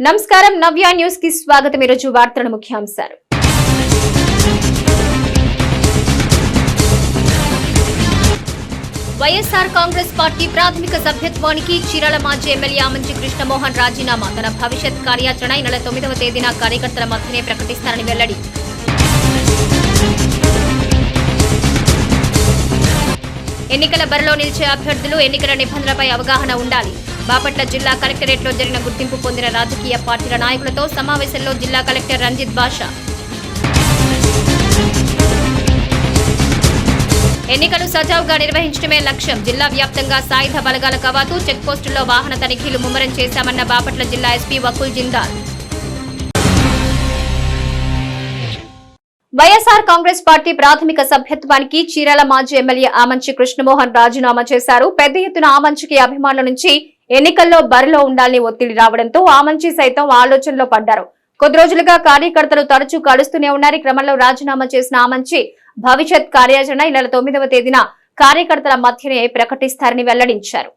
నమస్కారం. నవ్య న్యూస్కి స్వాగతం. ఈరోజు వార్తల ముఖ్యాంశాలు. వైఎస్ఆర్ కాంగ్రెస్ పార్టీ ప్రాథమిక సభ్యత్వానికి చీరాల మాజీ ఎమ్మెల్యే ఆమంచి కృష్ణమోహన్ రాజీనామా. తన భవిష్యత్ కార్యాచరణ ఈ నెల తొమ్మిదవ తేదీన కార్యకర్తల మధ్యనే ప్రకటిస్తారని వెల్లడి. ఎన్నికల బరిలో నిలిచే అభ్యర్థులు ఎన్నికల నిబంధనలపై అవగాహన ఉండాలి. బాపట్ల జిల్లా కలెక్టరేట్లో జరిగిన గుర్తింపు పొందిన రాజకీయ పార్టీల నాయకులతో సమావేశంలో జిల్లా కలెక్టర్ రంజిత్ బాషా. ఎన్నికలు సజావుగా నిర్వహించడమే లక్ష్యం. జిల్లా వ్యాప్తంగా సాయుధ బలగాల కవాతు చెక్పోస్టుల్లో వాహన తనిఖీలు ముమ్మరం చేశామన్న బాపట్ల జిల్లా SP Vakul Jindal. YSR Congress party ప్రాథమిక సభ్యత్వానికి చీరాల మాజీ ఎమ్మెల్యే ఆమంచి కృష్ణమోహన్ రాజీనామా చేశారు. పెద్ద ఎత్తున ఆమంచికి అభిమానుల నుంచి ఎన్నికల్లో బరిలో ఉండాలని ఒత్తిడి రావడంతో ఆమంచి సైతం ఆలోచనలో పడ్డారు. కొద్ది రోజులుగా కార్యకర్తలు తరచూ కలుస్తూనే ఉన్నారు. క్రమంలో రాజీనామా చేసిన ఆ మంచి భవిష్యత్ కార్యాచరణ ఈ నెల తొమ్మిదవ తేదీన కార్యకర్తల మధ్యనే ప్రకటిస్తారని వెల్లడించారు.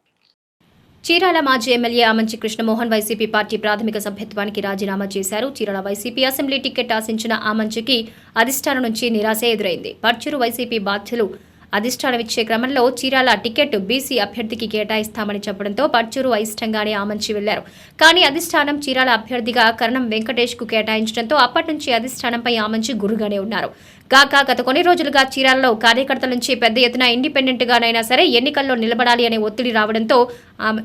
చీరాల మాజీ MLA Amanchi Krishnamohan YCP party ప్రాథమిక సభ్యత్వానికి రాజీనామా చేశారు. చీరాల వైసీపీ అసెంబ్లీ టికెట్ ఆశించిన ఆమంచికి అధిష్టానం నుంచి నిరాశ ఎదురైంది. పర్చూరు వైసీపీ బాధ్యులు అధిష్టానం ఇచ్చే క్రమంలో చీరాల టికెట్ బీసీ అభ్యర్థికి కేటాయిస్తామని చెప్పడంతో పర్చూరు అయిష్టంగానే ఆమంచి వెళ్ళారు. కానీ అధిష్టానం చీరాల అభ్యర్థిగా కరణం వెంకటేష్కు కేటాయించడంతో అప్పటి నుంచి అధిష్టానంపై ఆమంచి గురుగానే ఉన్నారు. కాక గత కొన్ని రోజులుగా చీరాలలో కార్యకర్తల నుంచి పెద్ద ఎత్తున ఇండిపెండెంట్ గానైనా సరే ఎన్నికల్లో నిలబడాలి అనే ఒత్తిడి రావడంతో ఆమె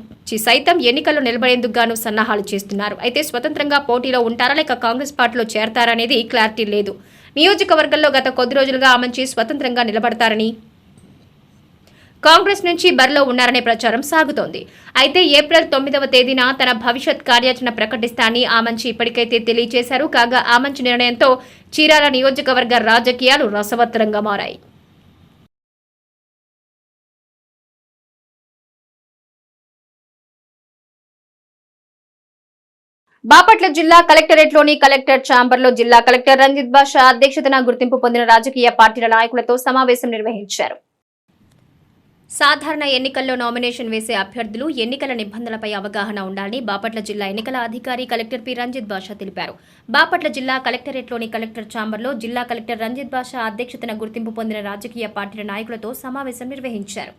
సైతం ఎన్నికల్లో నిలబడేందుకు గాను సన్నాహాలు చేస్తున్నారు. అయితే స్వతంత్రంగా పోటీలో ఉంటారా లేక కాంగ్రెస్ పార్టీలో చేరతారా అనేది క్లారిటీ లేదు. నియోజకవర్గంలో గత కొద్ది రోజులుగా ఆమంచి స్వతంత్రంగా నిలబడతారని కాంగ్రెస్ నుంచి బరిలో ఉన్నారనే ప్రచారం సాగుతోంది. అయితే ఏప్రిల్ తొమ్మిదవ తేదీన తన భవిష్యత్ కార్యాచరణ ప్రకటిస్తానని ఆమంచి ఇప్పటికైతే తెలియజేశారు కాగా ఆమంచి నిర్ణయంతో చీరాల నియోజకవర్గ రాజకీయాలు రసవత్తరంగా మారాయి. బాపట్ల జిల్లా కలెక్టరేట్లోని కలెక్టర్ ఛాంబర్లో జిల్లా కలెక్టర్ రంజిత్ బాషా అధ్యక్షతన గుర్తింపు పొందిన రాజకీయ పార్టీల నాయకులతో సమావేశం నిర్వహించారు. సాధారణ ఎన్నికల్లో నామినేషన్ వేసే అభ్యర్థులు ఎన్నికల నిబంధనలపై అవగాహన ఉండాలని బాపట్ల జిల్లా ఎన్నికల అధికారి కలెక్టర్ పి. రంజిత్ బాషా తెలిపారు. బాపట్ల జిల్లా కలెక్టరేట్లోని కలెక్టర్ ఛాంబర్లో జిల్లా కలెక్టర్ రంజిత్ బాషా అధ్యక్షతన గుర్తింపు పొందిన రాజకీయ పార్టీల నాయకులతో సమావేశం నిర్వహించారు.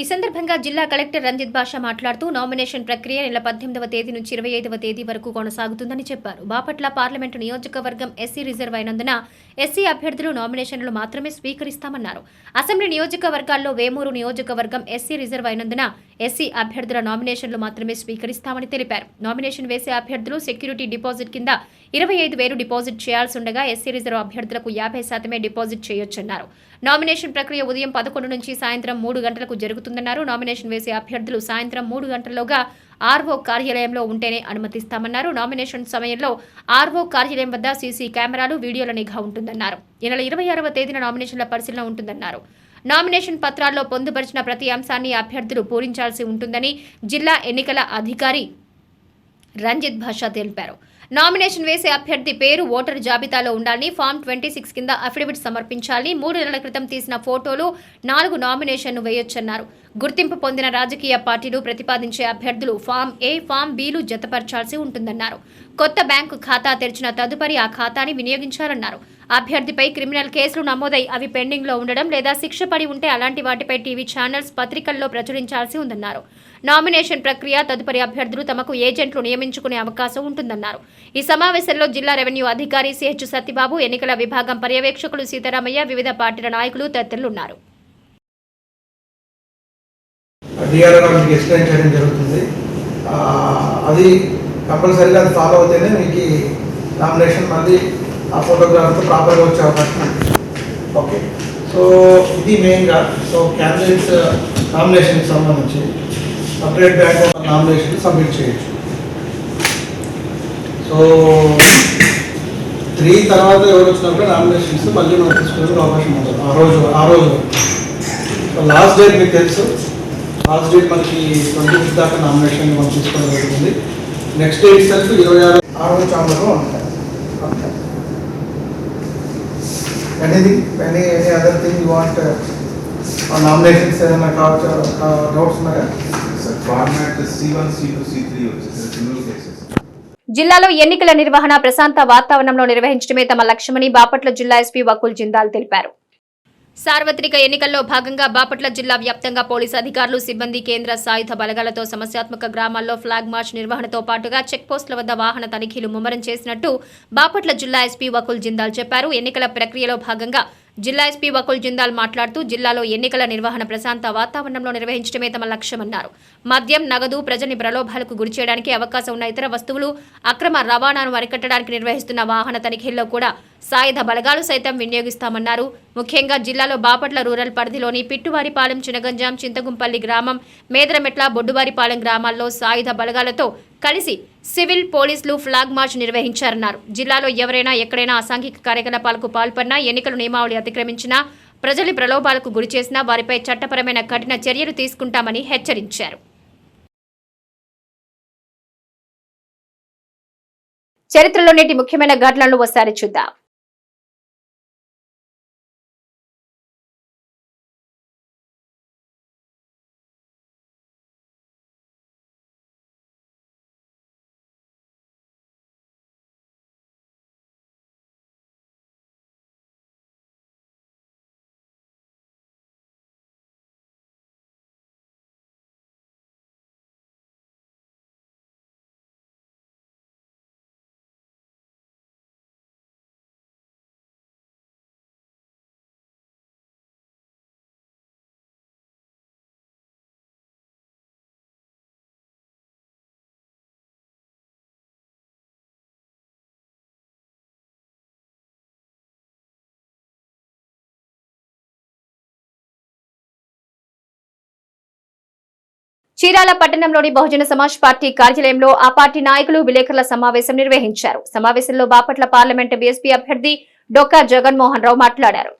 ఈ సందర్భంగా జిల్లా కలెక్టర్ రంజిత్ బాషా మాట్లాడుతూ నామినేషన్ ప్రక్రియ నెల పద్దెనిమిదవ తేదీ నుంచి ఇరవై ఐదవ తేదీ వరకు కొనసాగుతుందని చెప్పారు. బాపట్ల పార్లమెంటు నియోజకవర్గం ఎస్సీ రిజర్వ్ అయినందున ఎస్సీ అభ్యర్థులు నామినేషన్లు మాత్రమే స్వీకరిస్తామన్నారు. అసెంబ్లీ నియోజకవర్గాల్లో వేమూరు నియోజకవర్గం ఎస్సీ రిజర్వ్ అయినందున ఎస్సీ అభ్యర్థుల నామినేషన్లు మాత్రమే స్వీకరిస్తామని తెలిపారు. నామినేషన్ వేసే అభ్యర్థులు సెక్యూరిటీ డిపాజిట్ కింద ఇరవై ఐదు వేలు డిపాజిట్ చేయాల్సి ఉండగా ఎస్సీ రిజర్వ్ అభ్యర్థులకు యాభై శాతమే డిపాజిట్ చేయొచ్చన్నారు. నామినేషన్ ప్రక్రియ ఉదయం పదకొండు నుంచి సాయంత్రం మూడు గంటలకు జరుగుతుందన్నారు. నామినేషన్ వేసే అభ్యర్థులు సాయంత్రం మూడు గంటల్లోగా ఆర్వో కార్యాలయంలో ఉంటేనే అనుమతిస్తామన్నారు. నామినేషన్ సమయంలో ఆర్వో కార్యాలయం వద్ద సీసీ కెమెరాలు వీడియోల నిఘా ఉంటుందన్నారు. ఈ నెల ఇరవై ఆరవ తేదీన నామినేషన్ల పరిశీలన ఉంటుందన్నారు. నామినేషన్ పత్రాల్లో పొందుపరిచిన ప్రతి అంశాన్ని అభ్యర్థులు పూరించాల్సి ఉంటుందని జిల్లా ఎన్నికల అధికారి రంజిత్ భాషా తెలిపారు. నామినేషన్ వేసే అభ్యర్థి పేరు ఓటర్ జాబితాలో ఉండాలని ఫామ్ ట్వంటీ సిక్స్ కింద అఫిడవిట్ సమర్పించాలని మూడు నెలల క్రితం తీసిన ఫోటోలు నాలుగు నామినేషన్ను వేయొచ్చన్నారు. గుర్తింపు పొందిన రాజకీయ పార్టీలు ప్రతిపాదించే అభ్యర్థులు ఫామ్ ఏ ఫామ్ బీలు జతపరచాల్సి ఉంటుందన్నారు. కొత్త బ్యాంకు ఖాతా తెరిచిన తదుపరి ఆ ఖాతాని వినియోగించాలన్నారు. అభ్యర్థిపై క్రిమినల్ కేసులు నమోదై అవి పెండింగ్లో ఉండడం లేదా శిక్ష పడి ఉంటే అలాంటి వాటిపై టీవీ ఛానల్స్ పత్రికల్లో ప్రచురించాల్సి ఉందన్నారు. నామినేషన్ ప్రక్రియ తదుపరి అభ్యర్థులు తమకు ఏజెంట్లు నియమించుకునే అవకాశం ఉంటుందన్నారు. ఈ సమావేశంలో జిల్లా రెవెన్యూ అధికారి సిహెచ్ సత్యబాబు ఎన్నికల విభాగం పర్యవేక్షకులు సీతారామయ్య వివిధ పార్టీల నాయకులు తదితరులున్నారు. అది కంపల్సరీగా అది ఫాలో అవుతేనే మీకు నామినేషన్ మళ్ళీ ఆ ఫోటోగ్రాఫ్తో ప్రాపర్గా వచ్చే అవకాశం ఓకే. సో ఇది మెయిన్గా సో క్యాండిడేట్స్ నామినేషన్కి uh, సంబంధించి సపరేట్ బ్యాంక్ నామినేషన్ సబ్మిట్ చేయొచ్చు. సో త్రీ తర్వాత ఎవరు వచ్చినప్పుడు నామినేషన్స్ మళ్ళీ మనం తీసుకునే అవకాశం ఉంటుంది. ఆ రోజు ఆ రోజు. లాస్ట్ డేట్ మీకు తెలుసు. లాస్ట్ డేట్ మనకి ట్వంటీ ఫిఫ్త్ దాకా నామినేషన్ మనం తీసుకోవడం జరుగుతుంది. నెక్స్ట్ డేట్ సెల్ఫ్ ఇరవై ఆరు ఆరో చాంబర్లో ఉంటాయి. Anything any any other thing you want nominations ఏదైనా కావచ్చు డౌట్స్ ఉన్నాయా? Format C one C two C three వచ్చేసి క్రిమినల్ కేసెస్ జిల్లాలో ఎన్నికల నిర్వహణ ప్రశాంత వాతావరణంలో నిర్వహించడమే తమ లక్ష్యమని బాపట్ల జిల్లా ఎస్పీ వకుల్ జిందాల్ తెలిపారు. సార్వత్రిక ఎన్నికల్లో భాగంగా బాపట్ల జిల్లా వ్యాప్తంగా పోలీసు అధికారులు సిబ్బంది కేంద్ర సాయుధ బలగాలతో సమస్యాత్మక గ్రామాల్లో ఫ్లాగ్ మార్చ్ నిర్వహణతో పాటుగా చెక్పోస్టుల వద్ద వాహన తనిఖీలు ముమ్మరం చేసినట్టు బాపట్ల జిల్లా ఎస్పీ వకుల్ జిందాల్ చెప్పారు. ఎన్నికల ప్రక్రియలో భాగంగా జిల్లా ఎస్పీ వకుల్ జిందాల్ మాట్లాడుతూ జిల్లాలో ఎన్నికల నిర్వహణ ప్రశాంత వాతావరణంలో నిర్వహించడమే తమ లక్ష్యమన్నారు. మద్యం నగదు ప్రజల్ని ప్రలోభాలకు గురిచేయడానికి అవకాశం ఉన్న ఇతర వస్తువులు అక్రమ రవాణాను అరికట్టడానికి నిర్వహిస్తున్న వాహన తనిఖీల్లో కూడా సాయుధ బలగాలు సైతం వినియోగిస్తామన్నారు. ముఖ్యంగా జిల్లాలో బాపట్ల రూరల్ పరిధిలోని పిట్టువారిపాలెం చినగంజాం చింతగుంపల్లి గ్రామం మేదరమెట్ల బొడ్డువారిపాలెం గ్రామాల్లో సాయుధ బలగాలతో కలిసి సివిల్ పోలీసులు ఫ్లాగ్ మార్చ్ నిర్వహించారన్నారు. జిల్లాలో ఎవరైనా ఎక్కడైనా అసాంఘిక కార్యకలాపాలకు పాల్పడినా ఎన్నికల నియమావళి అతిక్రమించినా ప్రజల్ని ప్రలోభాలకు గురి చేసినా వారిపై చట్టపరమైన కఠిన చర్యలు తీసుకుంటామని హెచ్చరించారు. చరిత్రలో నేటి ముఖ్యమైన ఘటనలు ఒకసారి చూద్దాం. చీరాల పట్టణంలోని బహుజన సమాజ్ పార్టీ కార్యాలయంలో ఆ పార్టీ నాయకులు విలేకరుల సమావేశం నిర్వహించారు. సమావేశంలో బాపట్ల పార్లమెంటు బీఎస్పీ అభ్యర్థి డొక్కా జగన్మోహన్ రావు మాట్లాడారు.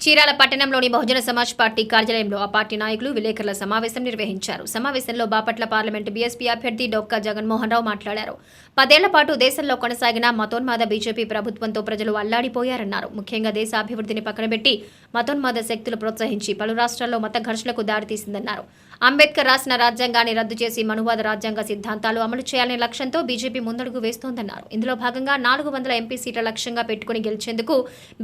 చీరాల పట్టణంలోని బహుజన సమాజ్ పార్టీ కార్యాలయంలో ఆ పార్టీ నాయకులు విలేకరుల సమావేశం నిర్వహించారు. సమావేశంలో బాపట్ల పార్లమెంటు బీఎస్పీ అభ్యర్థి డొక్కా జగన్మోహన్ రావు మాట్లాడారు. పదేళ్ళ పాటు దేశంలో కొనసాగిన మతోన్మాద బీజేపీ ప్రభుత్వంతో ప్రజలు అల్లాడిపోయారన్నారు. ముఖ్యంగా దేశ అభివృద్ధిని పక్కనబెట్టి మతోన్మాద శక్తులు ప్రోత్సహించి పలు రాష్ట్రాల్లో మత ఘర్షణకు దారితీసిందన్నారు. అంబేద్కర్ రాసిన రాజ్యాంగాన్ని రద్దు చేసి మనువాద రాజ్యాంగ సిద్ధాంతాలు అమలు చేయాలనే లక్ష్యంతో బీజేపీ ముందడుగు వేస్తోందన్నారు. ఇందులో భాగంగా నాలుగు వందల ఎంపీ సీట్ల లక్ష్యంగా పెట్టుకుని గెలిచేందుకు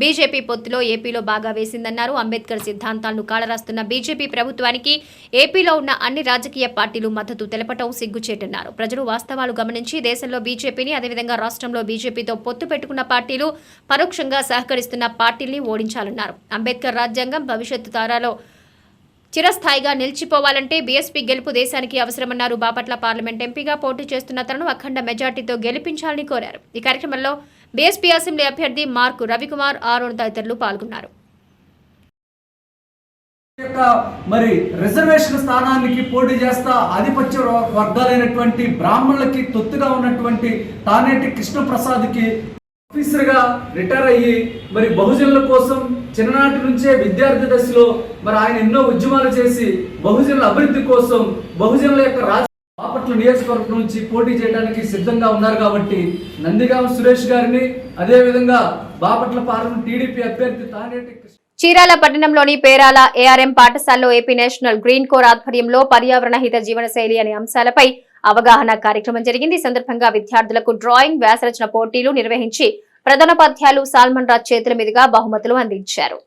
బీజేపీ పొత్తులో ఏపీలో బాగా వేసిందన్నారు. అంబేద్కర్ సిద్ధాంతాలను కాలరాస్తున్న బీజేపీ ప్రభుత్వానికి ఏపీలో ఉన్న అన్ని రాజకీయ పార్టీలు మద్దతు తెలపటం సిగ్గుచేటన్నారు. ప్రజలు వాస్తవాలు గమనించి దేశంలో బీజేపీని అదేవిధంగా రాష్ట్రంలో బీజేపీతో పొత్తు పెట్టుకున్న పార్టీలు పరోక్షంగా సహకరిస్తున్న పార్టీల్ని ఓడించాలన్నారు. అంబేద్కర్ రాజ్యాంగం భవిష్యత్తు తరాలో చిరస్థాయిగా నిలిచిపోవాలంటే బీఎస్పీ గెలుపు దేశానికి అవసరమన్నారు. బాపట్ల పార్లమెంట్ ఎంపీగా పోటీ చేస్తున్న తనను అఖండ మెజార్టీతో గెలిపించాలని కోరారు. ఈ కార్యక్రమంలో బీఎస్పీ అసెంబ్లీ అభ్యర్థి మార్కు రవికుమార్ ఆరుణ్ తదితరులు పాల్గొన్నారు. మరి రిజర్వేషన్ స్థానానికి పోటీ చేస్తా ఆధిపత్య వర్గాలైనటువంటి బ్రాహ్మణులకి తొత్తుగా ఉన్నటువంటి తానేటి కృష్ణప్రసాద్కి ఆఫీసర్గా రిటైర్ అయ్యి మరి బహుజనుల కోసం చిన్ననాటి నుంచే విద్యార్థి దశలో మరి ఆయన ఎన్నో ఉద్యమాలు చేసి బహుజనుల అభివృద్ధి కోసం బహుజనుల యొక్క రాజ బాపట్ల నియోజకవర్గం నుంచి పోటీ చేయడానికి సిద్ధంగా ఉన్నారు కాబట్టి నందిగామ సురేష్ గారిని అదేవిధంగా బాపట్ల పార్లమెంట్ టీడీపీ అభ్యర్థి తానేటి చీరాల పట్టణంలోని పేరాల ఏఆర్ఎం పాఠశాలలో ఏపీ నేషనల్ గ్రీన్ కోర్ ఆధ్వర్యంలో పర్యావరణ హిత జీవనశైలి అనే అంశాలపై అవగాహన కార్యక్రమం జరిగింది. ఈ సందర్భంగా విద్యార్థులకు డ్రాయింగ్ వ్యాసరచన పోటీలు నిర్వహించి ప్రధానోపాధ్యాయులు సాల్మన్ రాజ్ చేతుల మీదుగా బహుమతులు అందించారు.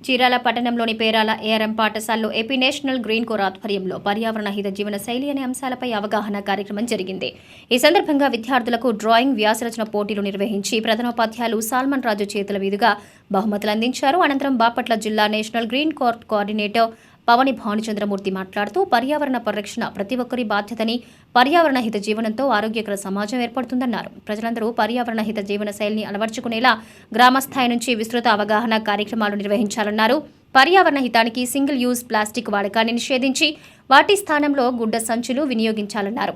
చీరాల పట్టణంలోని పేరాల ఏఆర్ఎం పాఠశాలలో ఏపీ నేషనల్ గ్రీన్ కోర్ ఆధ్వర్యంలో పర్యావరణ హిత జీవన శైలి అనే అంశాలపై అవగాహన కార్యక్రమం జరిగింది. ఈ సందర్భంగా విద్యార్థులకు డ్రాయింగ్ వ్యాసరచన పోటీలు నిర్వహించి ప్రధానోపాధ్యాయులు సాల్మన్ రాజు చేతుల మీదుగా బహుమతులు అందించారు. అనంతరం బాపట్ల జిల్లా national green corps coordinator Pavani Bhanuchandramurthy మాట్లాడుతూ పర్యావరణ పరిరక్షణ ప్రతి ఒక్కరి బాధ్యతని పర్యావరణ హిత జీవనంతో ఆరోగ్యకర సమాజం ఏర్పడుతుందన్నారు. ప్రజలందరూ పర్యావరణ హిత జీవన శైలిని అలవర్చుకునేలా గ్రామస్థాయి నుంచి విస్తృత అవగాహన కార్యక్రమాలు నిర్వహించాలన్నారు. పర్యావరణ హితానికి సింగిల్ యూజ్ ప్లాస్టిక్ వాడకాన్ని నిషేధించి వాటి స్థానంలో గుడ్డ సంచులు వినియోగించాలన్నారు.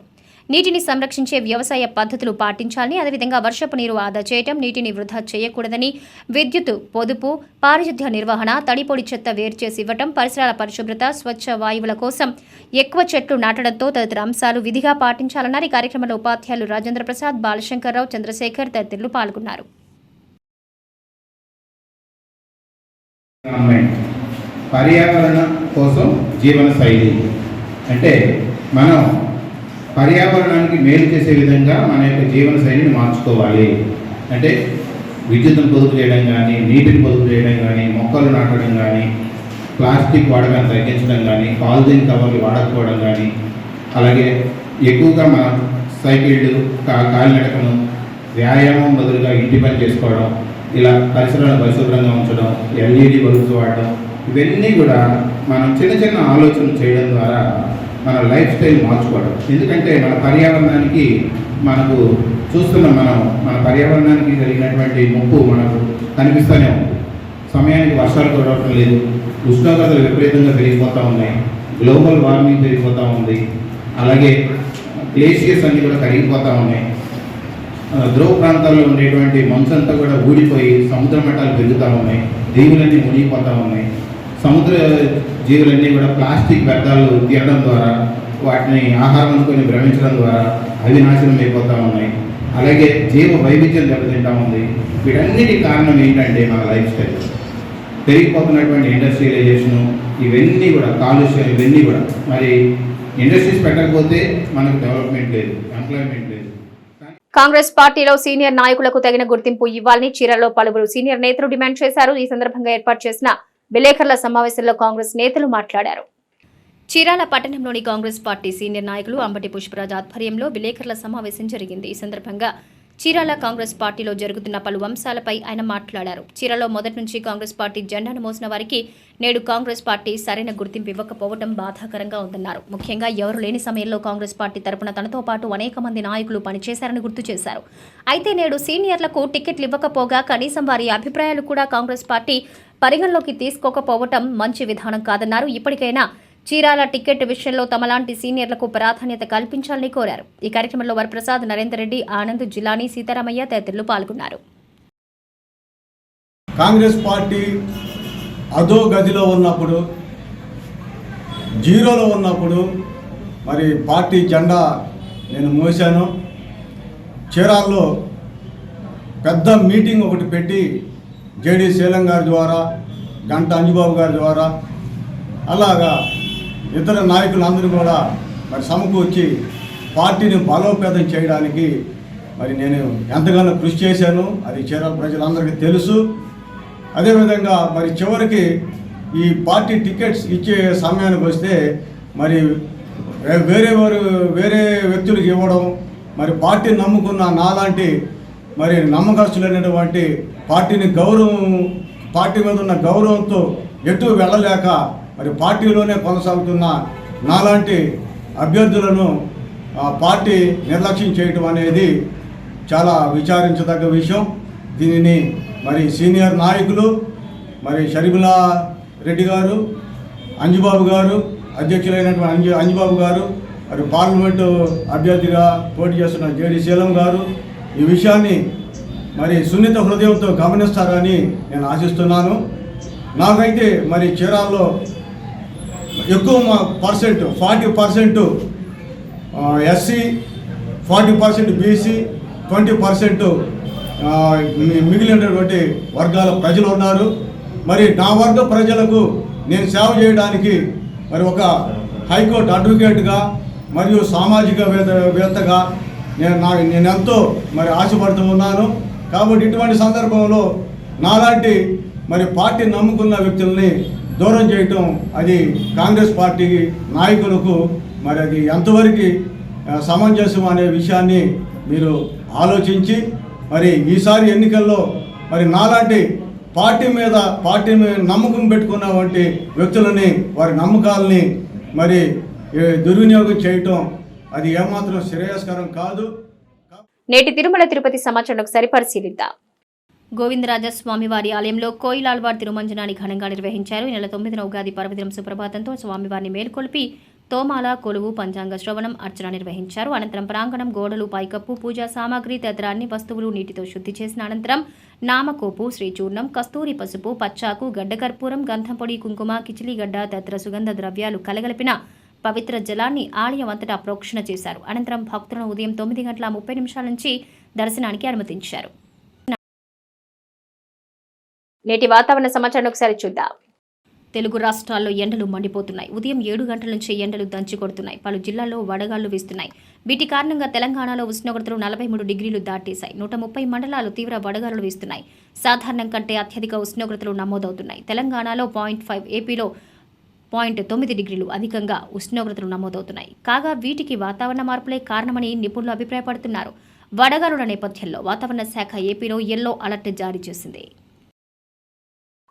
నీటిని సంరక్షించే వ్యవసాయ పద్ధతులు పాటించాలని అదేవిధంగా వర్షపు నీరు ఆదా చేయటం నీటిని వృధా చేయకూడదని విద్యుత్ పొదుపు పారిశుద్ధ్య నిర్వహణ తడిపొడి చెత్త వేరు చేసి ఇవ్వటం పరిసరాల పరిశుభ్రత స్వచ్ఛ వాయువుల కోసం ఎక్కువ చెట్లు నాటడంతో తదితర అంశాలు విధిగా పాటించాలన్నారు. ఈ కార్యక్రమంలో ఉపాధ్యాయులు రాజేంద్ర ప్రసాద్ బాలశంకర్రావు చంద్రశేఖర్ తదితరులు పాల్గొన్నారు. పర్యావరణ కోసం జీవన శైలి. అంటే మనం పర్యావరణానికి మేలు చేసే విధంగా మన యొక్క జీవన శైలిని మార్చుకోవాలి. అంటే విద్యుత్తును పొదుపు చేయడం కానీ నీటిని పొదుపు చేయడం కానీ మొక్కలు నాటడం కానీ ప్లాస్టిక్ వాడకాన్ని తగ్గించడం కానీ పాలిథిన్ కవర్లు వాడకపోవడం కానీ అలాగే ఎక్కువగా మన సైకిళ్ళు కా కాలినడకను వ్యాయామం బదులుగా ఇంటి పని చేసుకోవడం ఇలా పరిసరాలను పరిశుభ్రంగా ఉంచడం ఎల్ఈడి బల్బ్స్ వాడడం ఇవన్నీ కూడా మనం చిన్న చిన్న ఆలోచనలు చేయడం ద్వారా మన లైఫ్ స్టైల్ మార్చుకోవడం. ఎందుకంటే మన పర్యావరణానికి మనకు చూస్తున్న మనం మన పర్యావరణానికి జరిగినటువంటి ముప్పు మనకు కనిపిస్తూనే ఉంది. సమయానికి వర్షాలు కురవటం లేదు. ఉష్ణోగ్రతలు విపరీతంగా పెరిగిపోతూ ఉన్నాయి. గ్లోబల్ వార్మింగ్ పెరిగిపోతూ ఉంది. అలాగే గ్లేషియర్స్ అన్నీ కూడా కరిగిపోతూ ఉన్నాయి. ఆ, ధ్రువ ప్రాంతాల్లో ఉండేటువంటి మంచంతా కూడా ఊడిపోయి సముద్ర మట్టాలు పెరుగుతూ ఉన్నాయి. దీవులన్నీ మునిగిపోతూ ఉన్నాయి. సముద్ర జీవులన్నీ కూడా ప్లాస్టిక్ వ్యర్థాలు తీయడం ద్వారా వాటిని ఆహారం అనుకుని భ్రమించడం ద్వారా అవి నాశనం అయిపోతూ ఉన్నాయి. అలాగే జీవ వైవిధ్యం దెబ్బతింటా ఉంది. వీటన్నిటి కారణం ఏంటంటే మన లైఫ్ స్టైల్. పెరిగిపోతున్నటువంటి ఇండస్ట్రియలైజేషను ఇవన్నీ కూడా కాలుష్యం ఇవన్నీ కూడా. మరి ఇండస్ట్రీస్ పెట్టకపోతే మనకు డెవలప్మెంట్ లేదు ఎంప్లాయ్మెంట్ లేదు. కాంగ్రెస్ పార్టీలో సీనియర్ నాయకులకు తగిన గుర్తింపు ఇవ్వాలని చీరలో పలువురు సీనియర్ నేతలు డిమాండ్ చేశారు. ఈ సందర్భంగా ఏర్పాటు చేసిన విలేకరుల సమావేశంలో కాంగ్రెస్ నేతలు మాట్లాడారు. చీరాల పట్టణంలోని కాంగ్రెస్ పార్టీ సీనియర్ నాయకులు అంబటి పుష్పరాజ్ ఆధ్వర్యంలో విలేకరుల సమావేశం జరిగింది. ఈ సందర్భంగా చీరాల కాంగ్రెస్ పార్టీలో జరుగుతున్న పలు అంశాలపై ఆయన మాట్లాడారు. చీరాలో మొదటి నుంచి కాంగ్రెస్ పార్టీ జెండాను మోసిన వారికి నేడు కాంగ్రెస్ పార్టీ సరైన గుర్తింపు ఇవ్వకపోవడం బాధాకరంగా ఉందన్నారు. ముఖ్యంగా ఎవరు లేని సమయంలో కాంగ్రెస్ పార్టీ తరపున తనతో పాటు అనేక మంది నాయకులు పనిచేశారని గుర్తు చేశారు. అయితే నేడు సీనియర్లకు టికెట్లు ఇవ్వకపోగా కనీసం వారి అభిప్రాయాలు కూడా కాంగ్రెస్ పార్టీ పరిగణలోకి తీసుకోకపోవటం మంచి విధానం కాదన్నారు. ఇప్పటికైనా చీరాల టికెట్ విషయంలో తమలాంటి సీనియర్లకు ప్రాధాన్యత కల్పించాలని కోరారు. ఈ కార్యక్రమంలో వరప్రసాద్ నరేందర్ రెడ్డి ఆనంద్ జిలానీ సీతారామయ్య తదితరులు పాల్గొన్నారు. కాంగ్రెస్ పార్టీ అదో గదిలో ఉన్నప్పుడు జీరోలో ఉన్నప్పుడు మరి పార్టీ జెండా నేను మోసాను చీరాల్లో పెద్ద మీటింగ్ ఒకటి పెట్టి జేడి శీలం గారి ద్వారా గంట అంజుబాబు గారి ద్వారా అలాగా ఇతర నాయకులందరూ కూడా మరి సమకూర్చి పార్టీని బలోపేతం చేయడానికి మరి నేను ఎంతగానో కృషి చేశాను. అది చీరాల ప్రజలందరికీ తెలుసు. అదేవిధంగా మరి చివరికి ఈ పార్టీ టికెట్స్ ఇచ్చే సమయానికి వస్తే మరి వేరే వారు వేరే వ్యక్తులకు ఇవ్వడం మరి పార్టీని నమ్ముకున్న నాలాంటి మరి నమ్మకస్తులైనటువంటి పార్టీని గౌరవం పార్టీ మీద ఉన్న గౌరవంతో ఎటు వెళ్ళలేక మరి పార్టీలోనే కొనసాగుతున్న నాలాంటి అభ్యర్థులను ఆ పార్టీ నిర్లక్ష్యం చేయటం అనేది చాలా విచారించదగ్గ విషయం. దీనిని మరి సీనియర్ నాయకులు మరి షరీములా రెడ్డి గారు అంజుబాబు గారు అధ్యక్షులైనటువంటి అంజు అంజుబాబు గారు మరి పార్లమెంటు అభ్యర్థిగా పోటీ చేస్తున్న జేడి శీలం గారు ఈ విషయాన్ని మరి సున్నిత హృదయంతో గమనిస్తారని నేను ఆశిస్తున్నాను. నాకైతే మరి చీరాల్లో ఎక్కువ percent forty percent SC forty percent BC twenty percent మిగిలినటువంటి వర్గాల ప్రజలు ఉన్నారు. మరి నా వర్గ ప్రజలకు నేను సేవ చేయడానికి మరి ఒక హైకోర్టు అడ్వకేట్గా మరియు సామాజిక వేత్తగా నేను నా నేను ఎంతో మరి ఆశపడుతూ ఉన్నాను. కాబట్టి ఇటువంటి సందర్భంలో నాలాంటి మరి పార్టీ నమ్ముకున్న వ్యక్తుల్ని దూరం చేయటం అది కాంగ్రెస్ పార్టీ నాయకులకు మరి అది ఎంతవరకు సమంజసం అనే విషయాన్ని మీరు ఆలోచించి మరి ఈసారి ఎన్నికల్లో మరి నాలాంటి పార్టీ మీద పార్టీ మీద నమ్మకం పెట్టుకున్న వంటి వ్యక్తులని వారి నమ్మకాలని మరి దుర్వినియోగం చేయటం అది ఏమాత్రం శ్రేయస్కరం కాదు. నేటి తిరుమల తిరుపతి సమాచారం ఒకసారి పరిశీలిద్దాం. గోవిందరాజ స్వామివారి ఆలయంలో కోయిలాల్వార్ తిరుమంజనాన్ని ఘనంగా నిర్వహించారు. ఈ నెల తొమ్మిదిన ఉగాది పర్వదినం సుప్రభాతంతో స్వామివారిని మేల్కొల్పి తోమాల కొలువు పంచాంగ శ్రవణం అర్చన నిర్వహించారు. అనంతరం ప్రాంగణం గోడలు పైకప్పు పూజా సామాగ్రి తదితర అన్ని వస్తువులు నీటితో శుద్ధి చేసిన అనంతరం నామకోపు శ్రీచూర్ణం కస్తూరి పసుపు పచ్చాకు గడ్డకర్పూరం గంధం పొడి కుంకుమ కిచిలిగడ్డ తదితర సుగంధ ద్రవ్యాలు కలగలిపిన పవిత్ర జలాన్ని ఆలయం అంతటా ప్రోక్షణ చేశారు. అనంతరం భక్తులను ఉదయం తొమ్మిది గంటల ముప్పై నిమిషాల నుంచి దర్శనానికి అనుమతించారు. నేటి వాతావరణ సమాచారం ఒకసారి చూద్దాం. తెలుగు రాష్ట్రాల్లో ఎండలు మండిపోతున్నాయి. ఉదయం ఏడు గంటల నుంచి ఎండలు దంచి కొడుతున్నాయి. పలు జిల్లాల్లో వడగాళ్ళు వీస్తున్నాయి. వీటి కారణంగా తెలంగాణలో ఉష్ణోగ్రతలు నలభై మూడు డిగ్రీలు దాటేశాయి. నూట ముప్పై మండలాలు తీవ్ర వడగాలులు వీస్తున్నాయి. సాధారణం కంటే అత్యధిక ఉష్ణోగ్రతలు నమోదవుతున్నాయి. తెలంగాణలో పాయింట్ ఫైవ్ ఏపీలో పాయింట్ తొమ్మిది డిగ్రీలు అధికంగా ఉష్ణోగ్రతలు నమోదవుతున్నాయి. కాగా వీటికి వాతావరణ మార్పులే కారణమని నిపుణులు అభిప్రాయపడుతున్నారు. వడగాలుల నేపథ్యంలో వాతావరణ శాఖ ఏపీలో ఎల్లో అలర్ట్ జారీ చేసింది.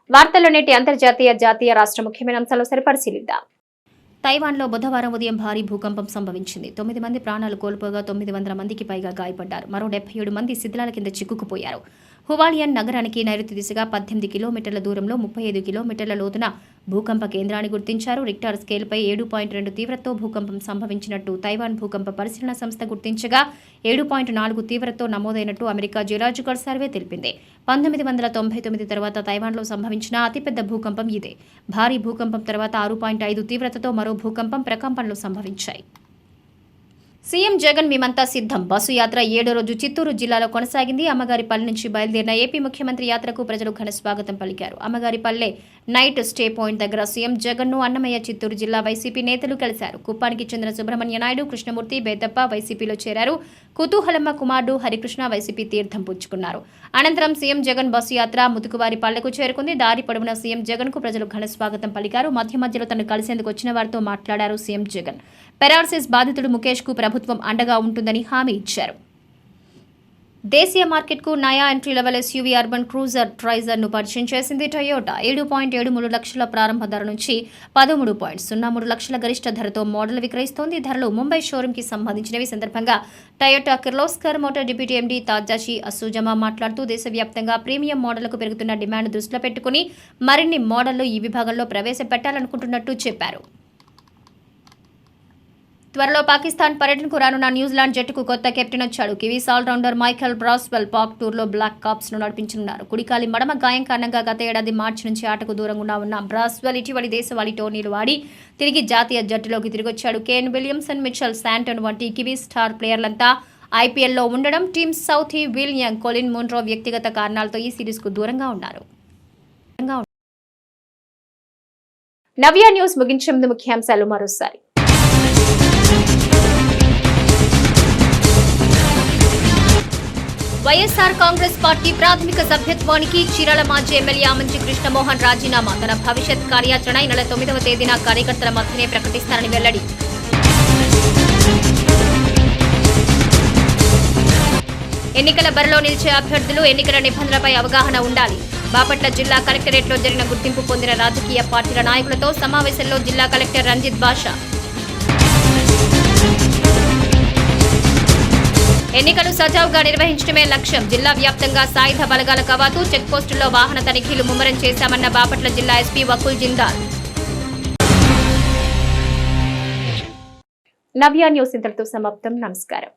వార్తల్లో నేటి అంతర్జాతీయ జాతీయ రాష్ట్ర ముఖ్యమైన అంశాలు సరిపరిశీలిద్దాం. తైవాన్లో బుధవారం ఉదయం భారీ భూకంపం సంభవించింది. తొమ్మిది మంది ప్రాణాలు కోల్పోగా తొమ్మిది వందల మందికి పైగా గాయపడ్డారు. మరో డెబ్బై ఏడు మంది శిథిలాల కింద చిక్కుకుపోయారు. హువాలియన్ నగరానికి నైరుతి దిశగా పద్దెనిమిది కిలోమీటర్ల దూరంలో ముప్పై ఐదు కిలోమీటర్ల లోతున భూకంప కేంద్రాన్ని గుర్తించారు. రిక్టర్ స్కేల్పై ఏడు పాయింట్ రెండు తీవ్రతో భూకంపం సంభవించినట్టు తైవాన్ భూకంప పరిశీలన సంస్థ గుర్తించగా ఏడు పాయింట్ నాలుగు తీవ్రతో నమోదైనట్టు అమెరికా జియోలాజికల్ సర్వే తెలిపింది. పంతొమ్మిది వందల తొంభై తొమ్మిది తర్వాత తైవాన్లో సంభవించిన అతిపెద్ద భూకంపం ఇదే. భారీ భూకంపం తర్వాత ఆరు పాయింట్ ఐదు తీవ్రతతో మరో భూకంపం ప్రకంపనలు సంభవించాయి. సీఎం జగన్ మేమంతా సిద్ధం. బస్సు యాత్ర ఏడో రోజు చిత్తూరు జిల్లాలో కొనసాగింది. అమ్మగారిపల్లి నుంచి బయలుదేరిన ఏపీ ముఖ్యమంత్రి యాత్రకు ప్రజలు ఘన స్వాగతం పలికారు. అమ్మగారిపల్లె నైట్ స్టే పాయింట్ దగ్గర సీఎం జగన్ను అన్నమయ్య చిత్తూరు జిల్లా వైసీపీ నేతలు కలిశారు. కుప్పానికి చెందిన సుబ్రహ్మణ్య నాయుడు కృష్ణమూర్తి బేదప్ప వైసీపీలో చేరారు. కుతూహలమ్మ కుమారుడు హరికృష్ణ వైసీపీ తీర్థం పుచ్చుకున్నారు. అనంతరం సీఎం జగన్ బస్సు యాత్ర ముతుకువారి పల్లెకు చేరుకుంది. దారి పొడవున సీఎం జగన్కు ప్రజలు ఘన స్వాగతం పలికారు. మధ్య మధ్యలో తను కలిసేందుకు వచ్చిన వారితో మాట్లాడారు సీఎం జగన్. పెరాలసిస్ బాధితుడు ముఖేష్కు ప్రభుత్వం అండగా ఉంటుందని హామీ ఇచ్చారు. దేశీయ మార్కెట్కు నయా entry level SUV urban cruiser ట్రైజర్ను పరిచయం చేసింది టయోటా. ఏడు పాయింట్ ఏడు మూడు లక్షల ప్రారంభ ధర నుంచి పదమూడు పాయింట్ సున్నా మూడు లక్షల గరిష్ట ధరతో మోడల్ విక్రయిస్తోంది. ధరలు ముంబై షోరూమ్కి సంబంధించినవి. సందర్భంగా Toyota Kirloskar motor deputy MD Tadashi Asazuma మాట్లాడుతూ దేశవ్యాప్తంగా ప్రీమియం మోడళ్ళకు పెరుగుతున్న డిమాండ్ దృష్టిలో పెట్టుకుని మరిన్ని మోడళ్ళు ఈ విభాగంలో ప్రవేశపెట్టాలనుకుంటున్నట్టు చెప్పారు. త్వరలో పాకిస్తాన్ పర్యటనకు రానున్న న్యూజిలాండ్ జట్టుకు కొత్త కెప్టెన్ వచ్చాడు. Kiwis allrounder Michael Bracewell Pak టూర్లో బ్లాక్ కాప్స్ను నడిపించనున్నారు. కుడికాలి మడమ గాయం కారణంగా గత ఏడాది మార్చి నుంచి ఆటకు దూరంగా ఉన్న బ్రాస్వెల్ ఇటీవలి దేశవాళీ టోర్నీలు ఆడి తిరిగి జాతీయ జట్టులోకి తిరిగొచ్చాడు. కేన్ విలియమ్సన్ మిచెల్ శాంటన్ వంటి కివీస్ స్టార్ ప్లేయర్లంతా ఐపీఎల్లో ఉండడం team Southee William Colin Munro వ్యక్తిగత కారణాలతో ఈ సిరీస్కు దూరంగా ఉన్నారు. దూరంగా ఉన్నారు. నవ్య న్యూస్ ముగించే ముందు ముఖ్యాంశాలు మరోసారి. వైఎస్ఆర్ కాంగ్రెస్ పార్టీ ప్రాథమిక సభ్యత్వానికి చీరాల మాజీ ఎమ్మెల్యే ఆమంచి కృష్ణమోహన్ రాజీనామా. తన భవిష్యత్ కార్యాచరణ ఈ నెల తొమ్మిదవ తేదీన కార్యకర్తల మధ్యనే ప్రకటిస్తారని వెల్లడి. ఎన్నికల బరిలో నిలిచే అభ్యర్థులు ఎన్నికల నిబంధనలపై అవగాహన ఉండాలి. బాపట్ల జిల్లా కలెక్టరేట్లో జరిగిన గుర్తింపు పొందిన రాజకీయ పార్టీల నాయకులతో సమావేశంలో జిల్లా కలెక్టర్ రంజిత్ బాషా ఎన్నికలు సజావుగా నిర్వహించడమే లక్ష్యం. జిల్లా వ్యాప్తంగా సాయుధ బలగాల కవాతు చెక్పోస్టుల్లో వాహన తనిఖీలు ముమ్మరం చేశామన్న బాపట్ల జిల్లా ఎస్పీ వకుల్ జిందాల్. నవ్య న్యూస్ ఇంతటితో సమాప్తం. నమస్కారం.